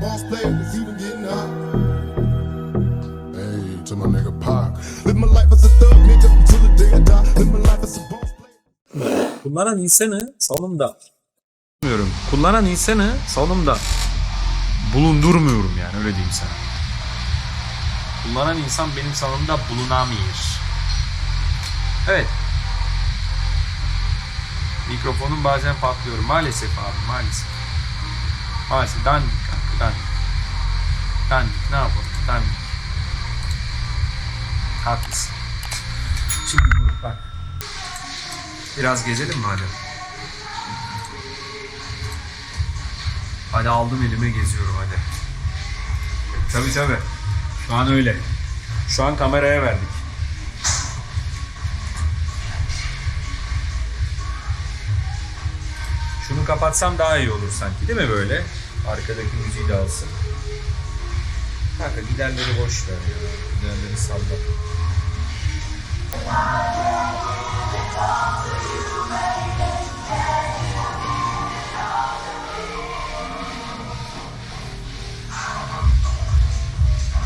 Boss player was even getting hot. Hey, to my nigga Pac. Live my life as a thug nigga until the day I die. Live my life as a boss player. Kullanan insanı salonda Bilmiyorum. Kullanan insanı salonda bulundurmuyorum yani öyle diyeyim sana. Kullanan insan benim salonumda bulunamıyor. Evet. Mikrofonum bazen patlıyor. Maalesef abi maalesef. Maalesef dandik kanka dandik. Dandik ne yapalım dandik. Haklısın. Şimdi bu- bak. Biraz gezelim hadi? Hadi aldım elime geziyorum hadi. Tabi tabi. Şu an öyle. Şu an kameraya verdik. Şunu kapatsam daha iyi olur sanki değil mi böyle? Arkadaki müziği de alsın. Kanka giderleri boş ver ya. Giderleri salla.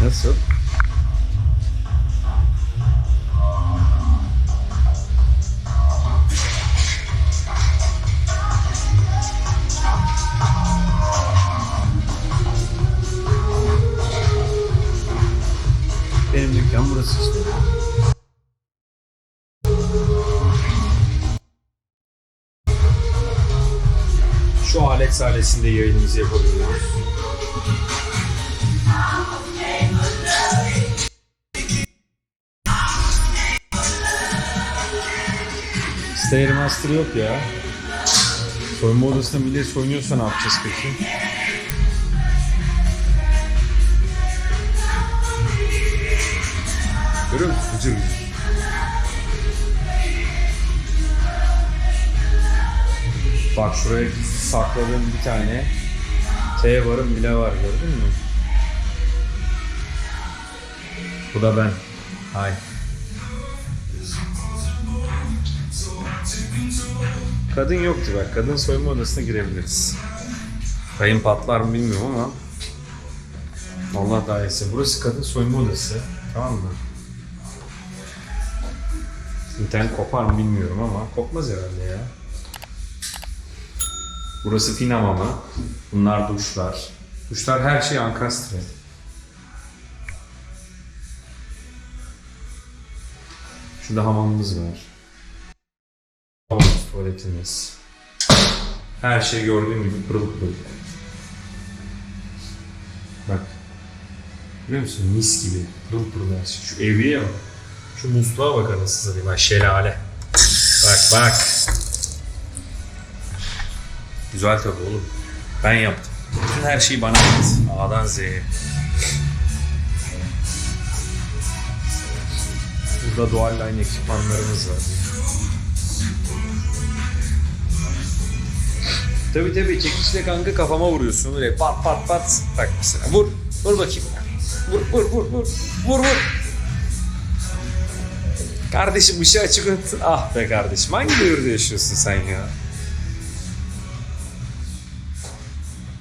Nasıl? İşte. Şu alet sahnesinde yayınımızı yapabiliyoruz. Stairmaster yok ya. Soyunma odasında millet soyunuyorsa ne yapacağız peki? Görüyor musun? Hıcır. Bak şuraya sakladığım bir tane T varım bile var gördün mü? Bu da ben. Hay. Kadın yoktu bak. Kadın soyunma odasına girebiliriz. Kayın patlar mı bilmiyorum ama Allah daha. Burası kadın soyunma odası. Tamam mı? İnternet kopar mı bilmiyorum ama kopmaz herhalde ya. Burası fin hamamı. Bunlar duşlar. Duşlar her şey ankastre. Şurada hamamımız var. Havamız, tuvaletimiz. Her şey gördüğün gibi pırıl pırıl. Bak. Biliyor musun? Mis gibi. Pırıl pırıl her şey. Şu evliye bak. Şu musluğa bak anasını satayım. Ha şelale. Bak bak. Güzel tabii oğlum. Ben yaptım. Bütün her şeyi bana ait. A'dan Z'ye. Burada dual line ekipmanlarımız var. Tabi tabi çekişle kanka kafama vuruyorsun öyle pat pat pat. Bak mesela vur. Vur bakayım. Vur vur vur vur. Vur vur. Kardeşim ışığı açık unuttun. Ah be kardeşim hangi devirde yaşıyorsun sen ya?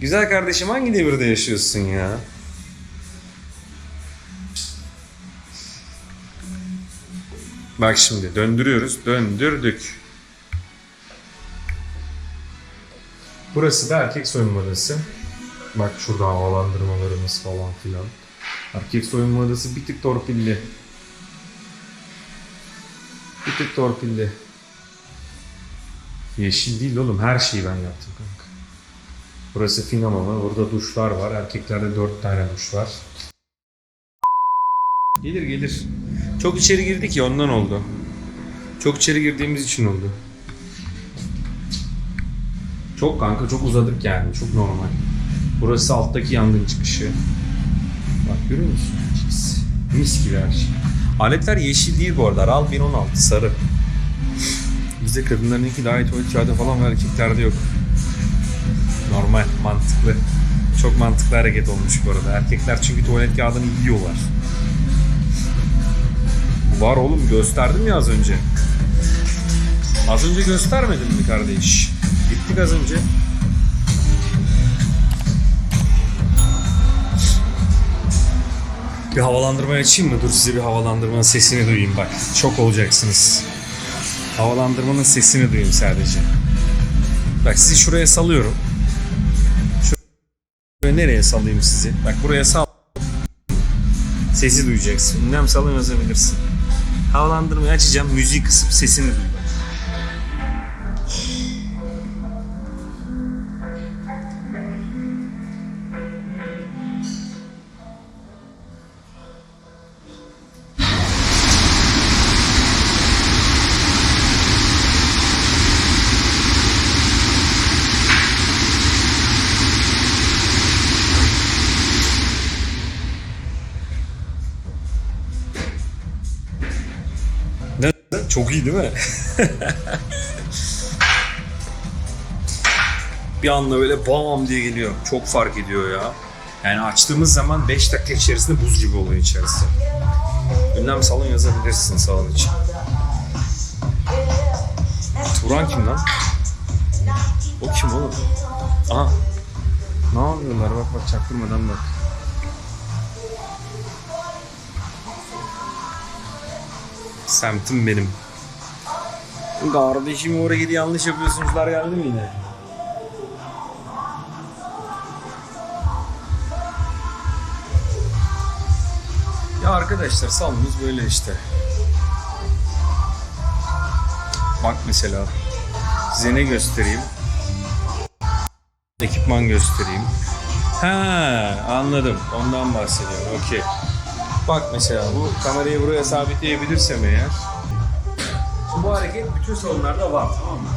Güzel kardeşim hangi devirde yaşıyorsun ya? Bak şimdi döndürüyoruz. Döndürdük. Burası da erkek soyunma odası. Bak şurada havalandırmalarımız falan filan. Erkek soyunma odası bir tık torpilli. Bir tık torpilli. Yeşil değil oğlum her şeyi ben yaptım kanka. Burası fin hamamı. Burada duşlar var. Erkeklerde dört tane duş var. Gelir gelir. Çok içeri girdik ya ondan oldu. Çok içeri girdiğimiz için oldu. Çok kanka çok uzadık yani. Çok normal. Burası alttaki yangın çıkışı. Bak görüyor musun? Mis gibi her şey. Aletler yeşil değil bu arada. RAL 1016 sarı. Bizde kadınlarınki daha iyi tuvalet kağıdı falan var erkeklerde yok. Normal, mantıklı. Çok mantıklı hareket olmuş bu arada. Erkekler çünkü tuvalet kağıdını yiyorlar. Var oğlum gösterdim ya az önce. Az önce göstermedim mi kardeş? Gittik az önce. Bir havalandırmayı açayım mı? Dur size bir havalandırmanın sesini duyayım bak. Şok olacaksınız. Havalandırmanın sesini duyayım sadece. Bak sizi şuraya salıyorum. Şuraya nereye salayım sizi? Bak buraya sal. Sesi duyacaksın. Ünlem salın yazabilirsin. Havalandırmayı açacağım. Müziği kısıp sesini duy Çok iyi değil mi? bir anda böyle bam diye geliyor. Çok fark ediyor ya. Yani açtığımız zaman 5 dakika içerisinde buz gibi oluyor içerisi. Ünlem salon yazabilirsin salon için. Turan kim lan? O kim oğlum? Aha. Ne yapıyorlar bak bak çaktırmadan bak. Semtim benim. Kardeşim oraya gidi yanlış yapıyorsunuzlar geldi mi yine? Ya arkadaşlar salonumuz böyle işte. Bak mesela size ne göstereyim? Ekipman göstereyim. Ha anladım. Ondan bahsediyorum. Okey. Bak mesela bu kamerayı buraya sabitleyebilirsem eğer. Bu hareket bütün salonlarda var tamam mı?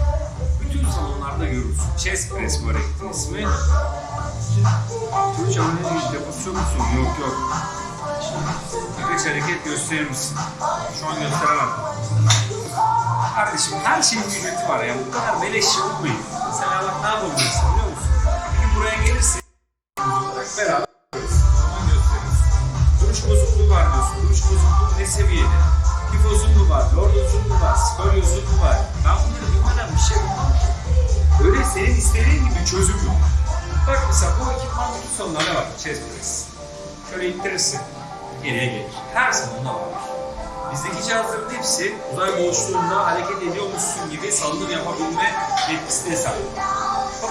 Bütün salonlarda görürsün. Chest press bu hareketin ismi. Üç hamle işte pozisyon musun? Yok yok. Birkaç hareket gösterir misin? Şu an gösteremem. Kardeşim her şeyin ücreti var ya. Bu kadar beleş şey olmayın. Mesela bak ne yapabilirsin biliyor musun? Bir buraya gelirsin. Beraber. Duruş bozukluğu var diyorsun. Duruş bozukluğu ne seviyede? Lordozun mu var? Skoryozun mu var? Ben bunları bilmeden bir şey yapamam. Öyle senin istediğin gibi çözüm yok. Bak mesela bu ekipman bütün salonlarda var. Chest press. Şöyle ittirirsin. Geriye gelir. Her salonda var. Bizdeki cihazların hepsi uzay boşluğunda hareket ediyormuşsun gibi salınım yapabilme yetkisine sahip. Bak,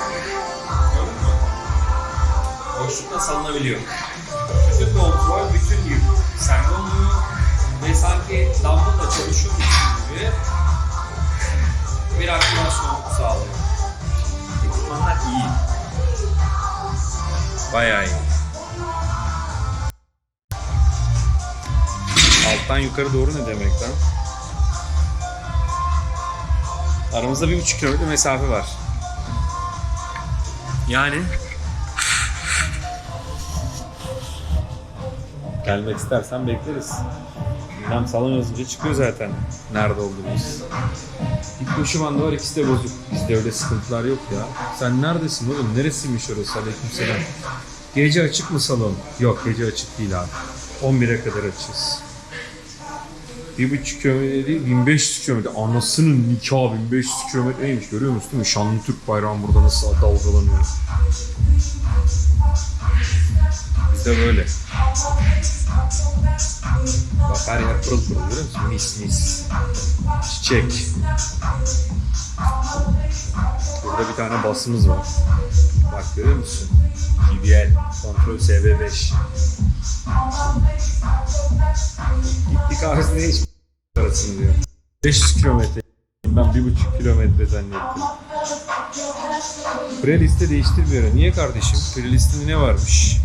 Gördün mü? Boşlukta salınabiliyor. Bütün kontrol, bütün yük sende oluyor ve sanki dumbbell'la çalışıyormuşsun gibi bir aktivasyon sağlıyor. Ekipmanlar iyi. Bayağı iyi. Alttan yukarı doğru ne demek lan? Aramızda bir buçuk kilometre mesafe var. Yani Gelmek istersen bekleriz. Hem salon yazınca çıkıyor zaten. Nerede olduğumuz. Bir koşu bandı var ikisi de bozuk. Bizde öyle sıkıntılar yok ya. Sen neredesin oğlum? Neresiymiş orası? Aleykümselam. Gece açık mı salon? Yok gece açık değil abi. 11'e kadar açız. Bir buçuk kilometre değil, 1500 kilometre. Anasının nikahı 1500 kilometreymiş görüyor musun değil mi? Şanlı Türk bayrağı burada nasıl dalgalanıyor. Bizde böyle. Bak her yer pırıl pırıl görüyor musun? Mis mis. Çiçek. Burada bir tane basımız var. Bak görüyor musun? GBL Kontrol SB5. Gittik kahvesine hiç arasını diyor. 500 kilometre. Ben bir buçuk kilometre zannettim. Playlist'te değiştirmiyor. Niye kardeşim? Playlist'inde ne varmış?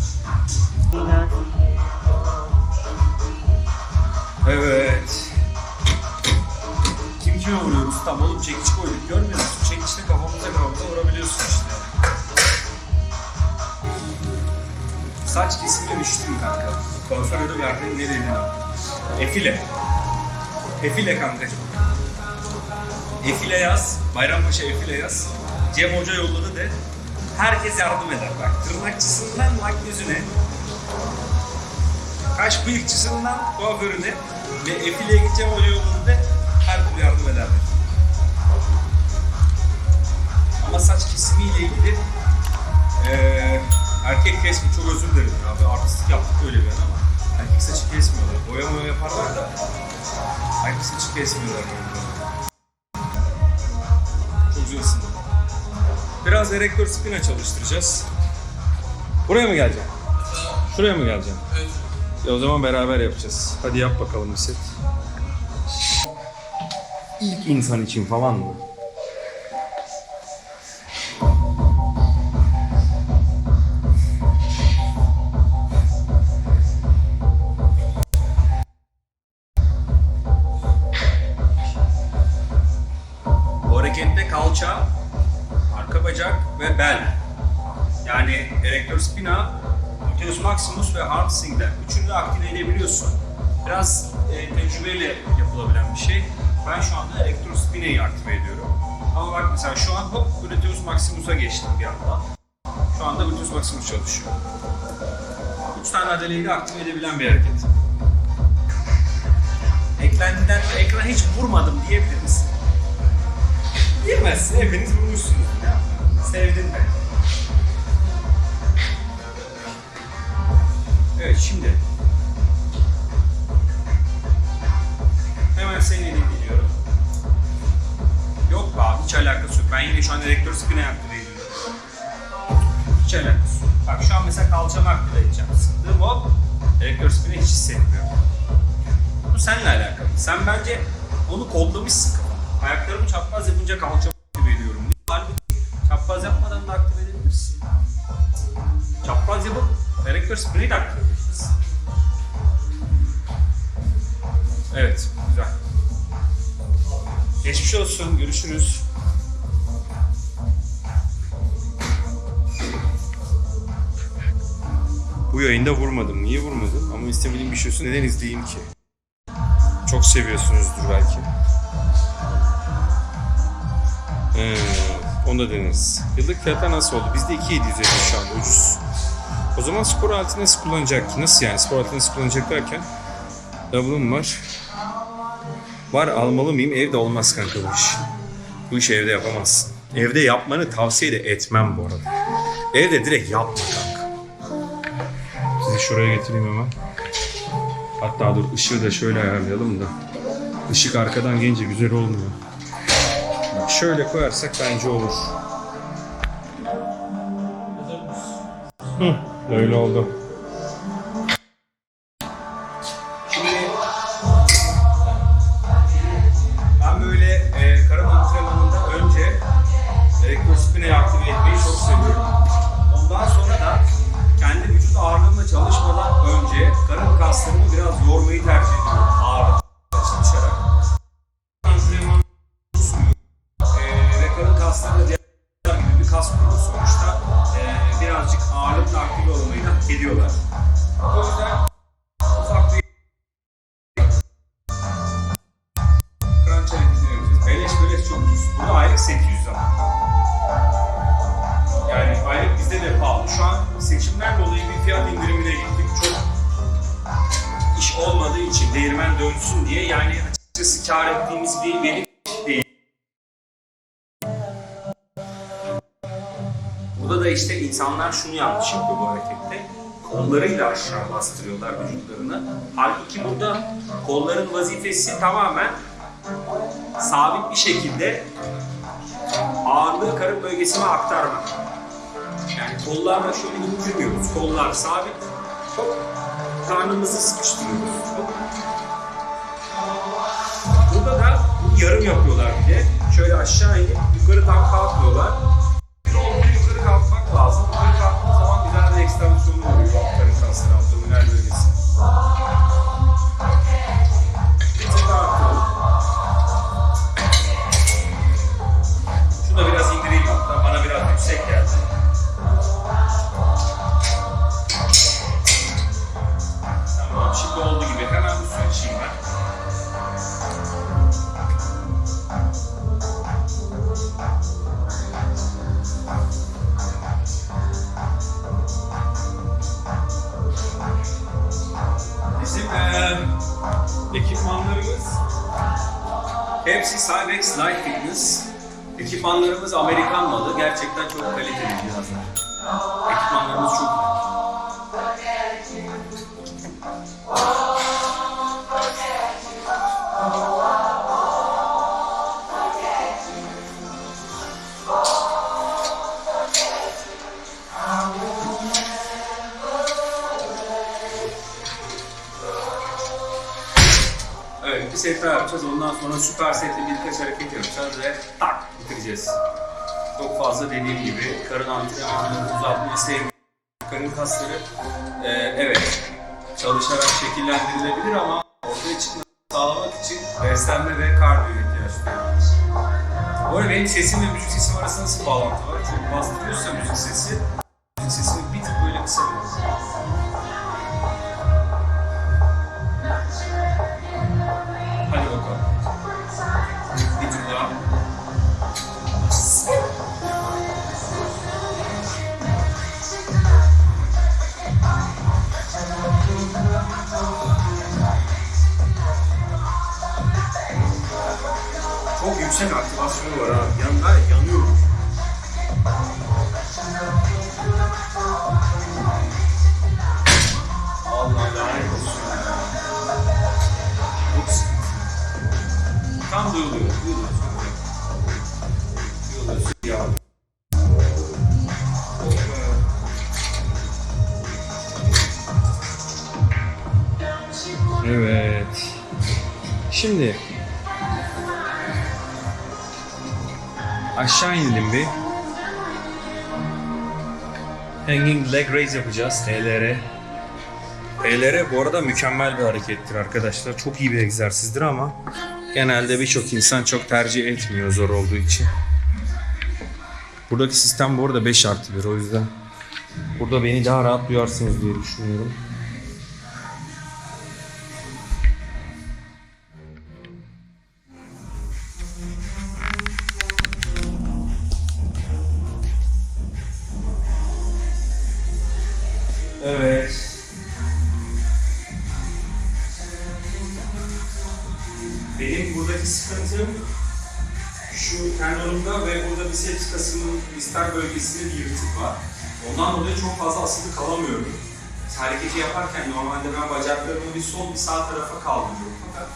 Evet. Kim kime vuruyoruz? Tam oğlum çekiç koyduk görmüyor musun? Çekiçle kafamıza kafamıza vurabiliyorsun işte. Saç kesimine düştüm kanka. Kuaföre de verdiğim ne dediğini. Efile. Efile kankacığım. Efile yaz. Bayrampaşa Efile yaz. Cem Hoca yolladı de. Herkes yardım eder. Bak tırnakçısından makyözüne, kaş bıyıkçısından kuaförüne ve efileye gideceğim yolladı de her türlü yardım ederler. Ama saç kesimiyle ilgili eee erkek kesimi çok özür dilerim ya. Bir artistlik yaptık öyle bir ama Erkek saçı kesmiyorlar. Boya boya yaparlar da erkek saçı kesmiyorlar. Çok güzel ısındı. Biraz erektör spina çalıştıracağız. Buraya mı geleceksin? Şuraya mı geleceksin? Evet. O zaman beraber yapacağız. Hadi yap bakalım bir set. İlk insan için falan mı? Aktive edebilen bir hareket. Eklentiden de ekrana hiç vurmadım diyebilir misin? Diyemezsin, hepiniz istemediğim bir şey olsun. Neden izleyeyim ki? Çok seviyorsunuzdur belki. Ee, onu da deneriz. Yıllık fiyatlar nasıl oldu? Bizde 2750 şu anda ucuz. O zaman spor aleti nasıl kullanacak ki? Nasıl yani spor aleti nasıl kullanacak derken? Double'ım var. Var almalı mıyım? Evde olmaz kanka bu iş. Bu işi evde yapamazsın. Evde yapmanı tavsiye de etmem bu arada. Evde direkt yapma kanka. Sizi şuraya getireyim hemen. Hatta dur ışığı da şöyle ayarlayalım da. Işık arkadan gelince güzel olmuyor. Şöyle koyarsak bence olur. Hı, öyle oldu. İnsanlar şunu yanlış yapıyor bu harekette. Kollarıyla aşağı bastırıyorlar vücutlarını. Halbuki burada kolların vazifesi tamamen sabit bir şekilde ağırlığı karın bölgesine aktarmak. Yani kollarla şöyle indirmiyoruz. Kollar sabit. Hop. Karnımızı sıkıştırıyoruz. Hop. Burada da yarım yapıyorlar bir de. Şöyle aşağı inip yukarı tam kalkmıyorlar. Ekipmanlarımız Amerikan malı. Gerçekten çok kaliteli cihazlar. Ekipmanlarımız çok iyi. Evet bir setler yapacağız. Ondan sonra süper setli birkaç hareket yapacağız ve tak bitireceğiz. Çok fazla dediğim gibi karın antrenmanını uzatmayı sevmiyorum. Karın kasları e, evet çalışarak şekillendirilebilir ama ortaya çıkmasını sağlamak için beslenme ve kardiyo ihtiyaç duyuyoruz. Bu arada benim sesimle müzik sesim arasında nasıl bağlantı var? Çok bastırıyorsa müzik sesi, müzik sesini yüksek aktivasyonu var abi. Yan, ben yanıyorum. Allah lanet olsun. Tam. Duyuluyor. Duyuluyor. Aşağı inelim bir. Hanging leg raise yapacağız. HLR. HLR bu arada mükemmel bir harekettir arkadaşlar. Çok iyi bir egzersizdir ama genelde birçok insan çok tercih etmiyor zor olduğu için. Buradaki sistem bu arada 5 artı 1 o yüzden. Burada beni daha rahat duyarsınız diye düşünüyorum. Buradaki sıkıntım şu tendonumda ve burada biceps kasımın distal bölgesinde bir yırtık var. Ondan dolayı çok fazla asılı kalamıyorum. Hareketi yaparken normalde ben bacaklarımı bir sol bir sağ tarafa kaldırıyorum. Fakat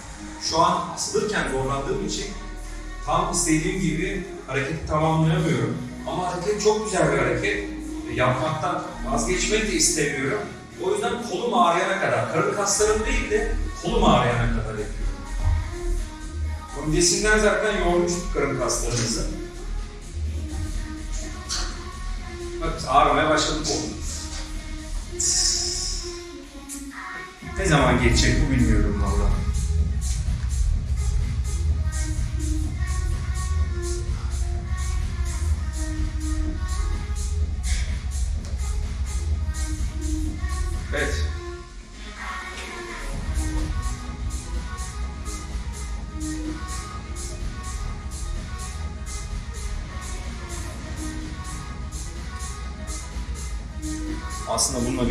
şu an asılırken zorlandığım için tam istediğim gibi hareketi tamamlayamıyorum. Ama hareket çok güzel bir hareket. Yapmaktan vazgeçmek de istemiyorum. O yüzden kolum ağrıyana kadar, karın kaslarım değil de kolum ağrıyana kadar Öncesinden zaten yormuştuk karın kaslarımızı. Bak ağrımaya başladı kolum. Ne zaman geçecek bu bilmiyorum valla.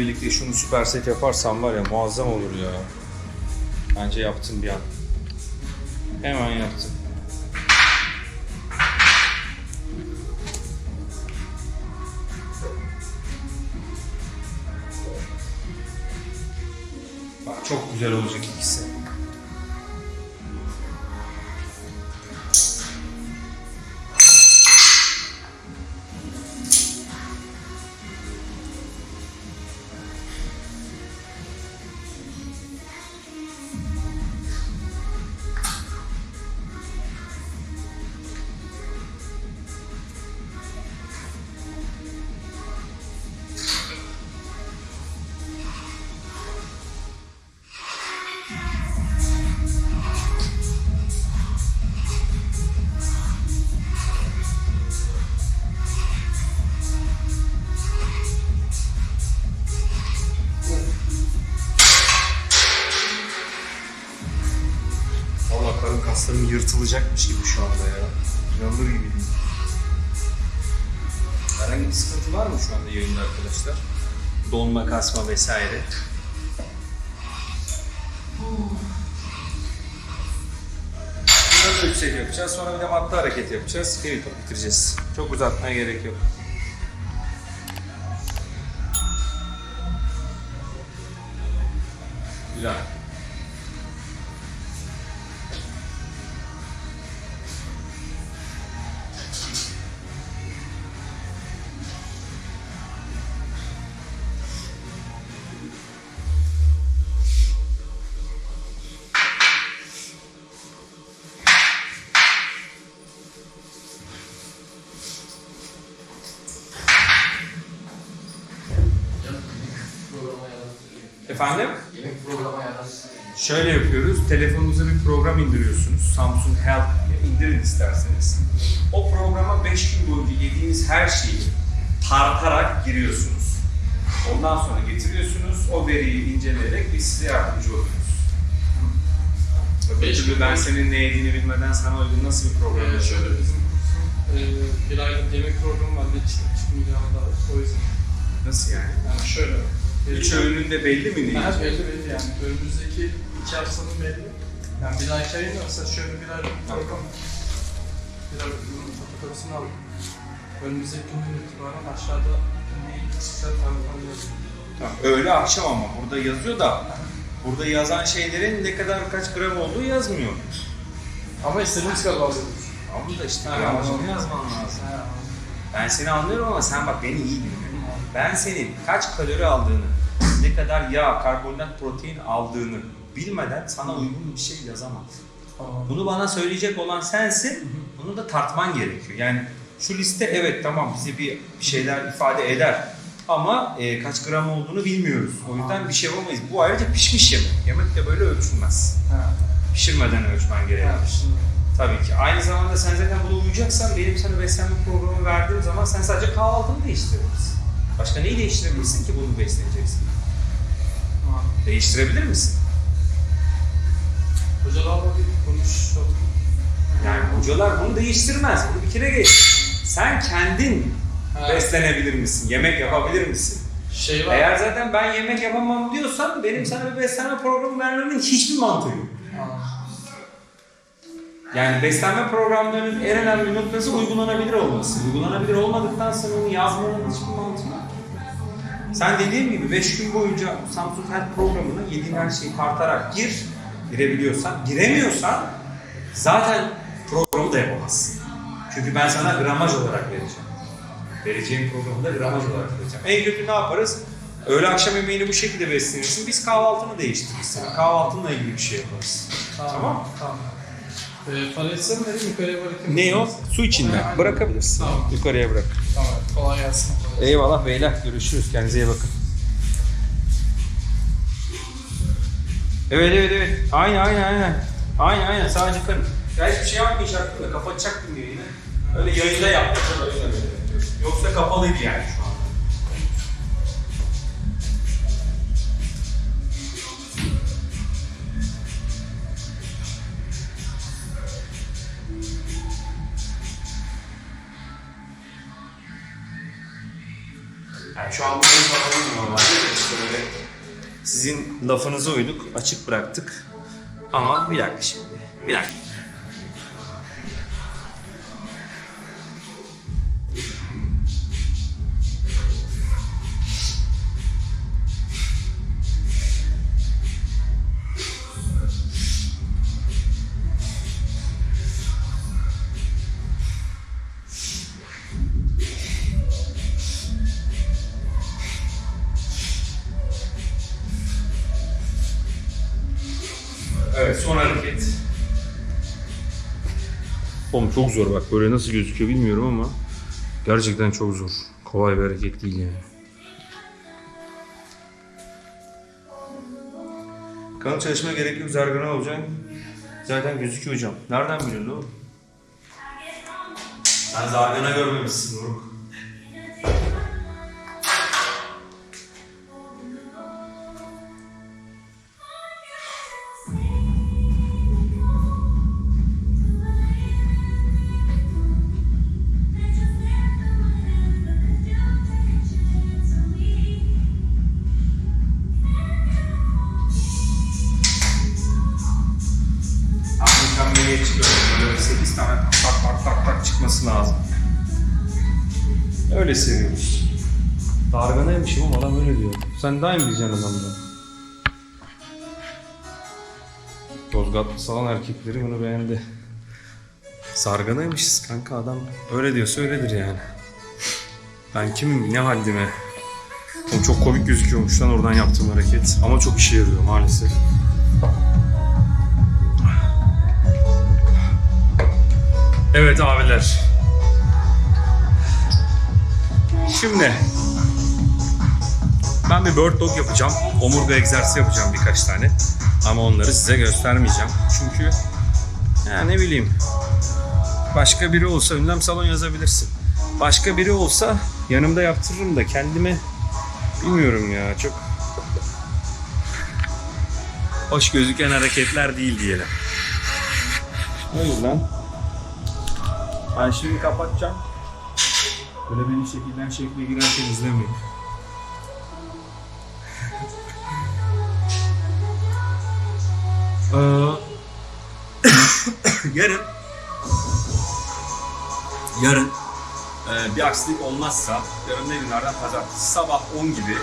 Birlikte şunu süper set yaparsam var ya muazzam olur ya. Bence yaptım bir an. Hemen yaptım. Bak çok güzel olacak kaslarım yırtılacakmış gibi şu anda ya. İnanılır gibi değil. Herhangi bir sıkıntı var mı şu anda yayında arkadaşlar? Donma, kasma vesaire. Biraz yüksek yapacağız. Sonra bir de matta hareket yapacağız. Heavy top bitireceğiz. Çok uzatmaya gerek yok. Güzel. 15 gün boyunca yediğiniz her şeyi tartarak giriyorsunuz. Ondan sonra getiriyorsunuz, o veriyi inceleyerek biz size yardımcı oluyoruz. Öbür türlü ben senin ne yediğini bilmeden sana uygun nasıl bir program ee, şöyle bizim e, bir aylık yemek programı var. Ne çıkıp çıkmayacağını da o yüzden. Nasıl yani? Yani şöyle. Üç öğünün de belli mi? Ne? Ha, belli belli yani. Önümüzdeki iki haftanın belli. Yani bir ay ayında mesela şöyle bir aylık program. Bir aylık fotoğrafını aldım. Önümüzdeki günden itibaren aşağıda çıkacak tanıtan yazıyor. Tamam, öğle akşam ama burada yazıyor da burada yazan şeylerin ne kadar kaç gram olduğu yazmıyor. Ama istediğimiz kadar alıyoruz. Ama da işte gramajını anladım. yazman lazım. Ben seni anlıyorum ama sen bak beni iyi dinle. Ben senin kaç kalori aldığını, ne kadar yağ, karbonhidrat, protein aldığını bilmeden sana uygun bir şey yazamam. Bunu bana söyleyecek olan sensin, bunu da tartman gerekiyor. Yani şu liste evet tamam bize bir şeyler ifade eder ama e, kaç gram olduğunu bilmiyoruz. O yüzden bir şey yapamayız. Bu ayrıca pişmiş yemek. Yemek de böyle ölçülmez. Ha. Pişirmeden ölçmen gerekir. Ha. Tabii ki. Aynı zamanda sen zaten bunu uyacaksan benim sana beslenme programı verdiğim zaman sen sadece kahvaltını değiştirebilirsin. Başka neyi değiştirebilirsin ki bunu besleneceksin? Ha. Değiştirebilir misin? Hocalarla bir konuşalım. Yani hocalar bunu değiştirmez. Bunu bir kere geç. Sen kendin Ha. beslenebilir misin? Yemek yapabilir misin? Şey var. Eğer zaten ben yemek yapamam diyorsan benim sana bir beslenme programı vermemin hiçbir mantığı yok. Yani beslenme programlarının en önemli noktası uygulanabilir olması. Uygulanabilir olmadıktan sonra onu yazmanın hiçbir mantığı yok. Sen dediğim gibi 5 gün boyunca Samsung Health programına yediğin her şeyi tartarak gir, girebiliyorsan. Giremiyorsan zaten programı da yapamazsın. Çünkü ben sana gramaj olarak vereceğim. Vereceğim programı da gramaj olarak vereceğim. En kötü ne yaparız? Öğle akşam yemeğini bu şekilde beslenirsin. Biz kahvaltını değiştiririz. Senin kahvaltınla ilgili bir şey yaparız. Tamam. Tamam. Ee, parasını vereyim yukarıya bırakayım. Ne o? Su içinde. Aynen. Bırakabilirsin. Tamam. Yukarıya bırak. Tamam. Kolay gelsin. Eyvallah beyler. Görüşürüz. Kendinize iyi bakın. Evet evet evet. Aynen aynen aynen. Aynen aynen. Sadece karın. Ya hiçbir şey yapmayacaktım da kapatacaktım yayını. Öyle yayında yaptım. Yoksa kapalıydı yani şu an. Yani şu an sizin lafınıza uyduk, açık bıraktık. Ama bir dakika şimdi. Bir dakika. Oğlum çok zor bak böyle nasıl gözüküyor bilmiyorum ama gerçekten çok zor. Kolay bir hareket değil yani. Kanal çalışma gerek yok zargana olacaksın. Zaten gözüküyor hocam. Nereden biliyorsun oğlum? Sen zargana görmemişsin Doruk. Darganaymışım ama adam öyle diyor. Sen daha iyi bileceksin adamdan. Yozgatlı salon erkekleri bunu beğendi. Sarganaymışız kanka adam. Öyle diyorsa öyledir yani. Ben kimim ne haddime. Oğlum çok komik gözüküyormuş lan oradan yaptığım hareket. Ama çok işe yarıyor maalesef. Evet abiler. Şimdi Ben bir bird dog yapacağım. Omurga egzersizi yapacağım birkaç tane. Ama onları size göstermeyeceğim. Çünkü ya ne bileyim başka biri olsa ünlem salon yazabilirsin. Başka biri olsa yanımda yaptırırım da kendime bilmiyorum ya çok hoş gözüken hareketler değil diyelim. O yüzden ben şimdi kapatacağım. Böyle beni şekilden şekle girerken izlemeyin. yarın yarın e, bir aksilik olmazsa yarın ne günlerden pazartesi sabah 10 gibi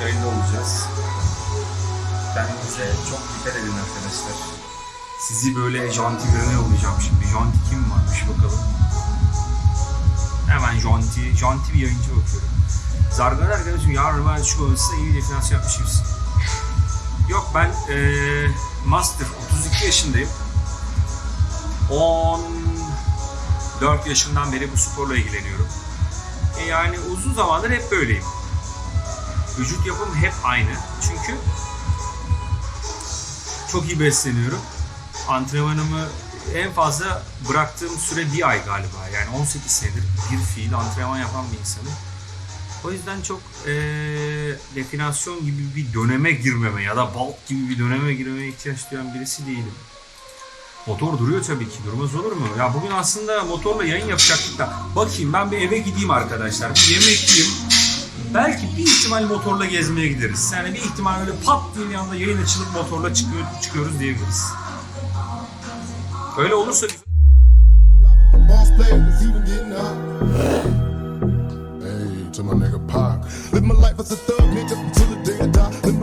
yayında olacağız. Kendinize çok dikkat edin arkadaşlar. Sizi böyle janti birine yollayacağım şimdi. Janti kim varmış bakalım. Hemen janti, janti bir yayıncı bakıyorum. Zargan arkadaşım yarın ben şu size iyi definasyon yapmış gibisin. Yok ben eee master 32 yaşındayım. 14 yaşından beri bu sporla ilgileniyorum. E yani uzun zamandır hep böyleyim. Vücut yapım hep aynı. Çünkü çok iyi besleniyorum. Antrenmanımı en fazla bıraktığım süre bir ay galiba. Yani 18 senedir bir fiil antrenman yapan bir insanım. O yüzden çok eee definasyon gibi bir döneme girmeme ya da bulk gibi bir döneme girmeye ihtiyaç duyan birisi değilim. Motor duruyor tabii ki. Durmaz olur mu? Ya bugün aslında motorla yayın yapacaktık da. Bakayım ben bir eve gideyim arkadaşlar. Bir yemek yiyeyim. Belki bir ihtimal motorla gezmeye gideriz. Yani bir ihtimal öyle pat diye bir anda yayın açılıp motorla çıkıyor, çıkıyoruz diyebiliriz. Öyle olursa to my nigga Pac. Live my life as a thug nigga till the day I die.